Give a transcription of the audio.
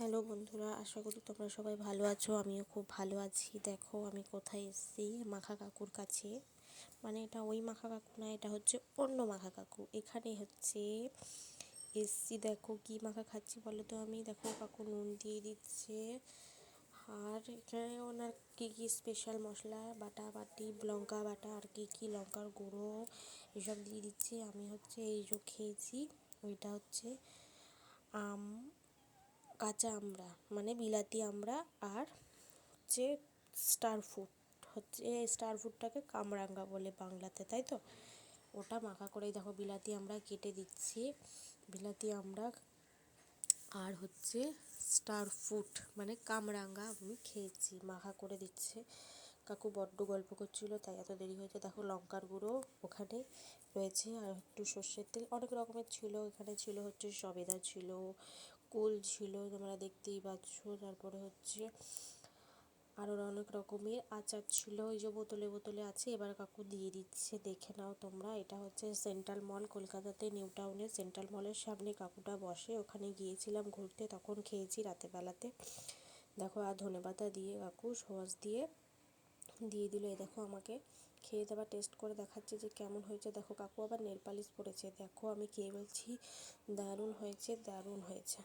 Hello বন্ধুরা, আশা করি তোমরা সবাই ভালো আছো, আমিও খুব ভালো আছি। দেখো, আমি কোথায় এসেছি? মাখা কাকুর কাছে। মানে এটা ওই মাখা কাকু না, এটা হচ্ছে অন্য মাখা কাকু। এখানে হচ্ছে এসছি, দেখো কি মাখা খাচ্ছি বলো তো আমি। দেখো কাকু নুন দিয়ে দিচ্ছে। আর এখানে ওনার কী কী স্পেশাল মশলা? বাটা বাটি, লঙ্কা বাটা, আর কী কী? লঙ্কার গুঁড়ো, এসব দিয়ে দিচ্ছে। আমি হচ্ছে এই যে খেয়েছি, ওইটা হচ্ছে আম। কাঁচা আমড়া মানে বিলাতি আমড়া আর হচ্ছে স্টার ফুড হচ্ছে স্টার ফুডটাকে কামরাঙ্গা বলে বাংলাতে, তাই তো? ওটা মাখা করেই দেখো বিলাতি আমরা কেটে দিচ্ছি। বিলাতি আমরা আর হচ্ছে স্টার ফুড মানে কামরাঙ্গা আমি খেয়েছি, মাখা করে দিচ্ছে। কাকু বড্ড গল্প করছিল, তাই এত দেরি হয়েছে। দেখো লঙ্কার গুঁড়ো ওখানে রয়েছে আর একটু সর্ষের তেল, অনেক রকমের ছিল। এখানে ছিল হচ্ছে সবেদা ছিল কুল ছিল, তোমরা দেখতেই পাচ্ছ। তারপরে হচ্ছে আরও অনেক রকমের আচার ছিল। ওই যে বোতলে বোতলে আছে, এবার কাকু দিয়ে দিচ্ছে। দেখে নাও তোমরা, এটা হচ্ছে সেন্ট্রাল মল কলকাতাতে নিউ টাউনে সেন্ট্রাল মলের সামনে কাকুটা বসে, ওখানে গিয়েছিলাম ঘুরতে, তখন খেয়েছি বেলাতে দেখো, আর ধনেপাতা দিয়ে কাকু সস দিয়ে দিয়ে দিল। এ দেখো আমাকে খেয়ে দেবার টেস্ট করে দেখাচ্ছে যে কেমন হয়েছে। দেখো, কাকু আবার নেল পালিশ পরেছে। দেখো, আমি খেয়ে বলছি, দারুণ হয়েছে দারুণ হয়েছে।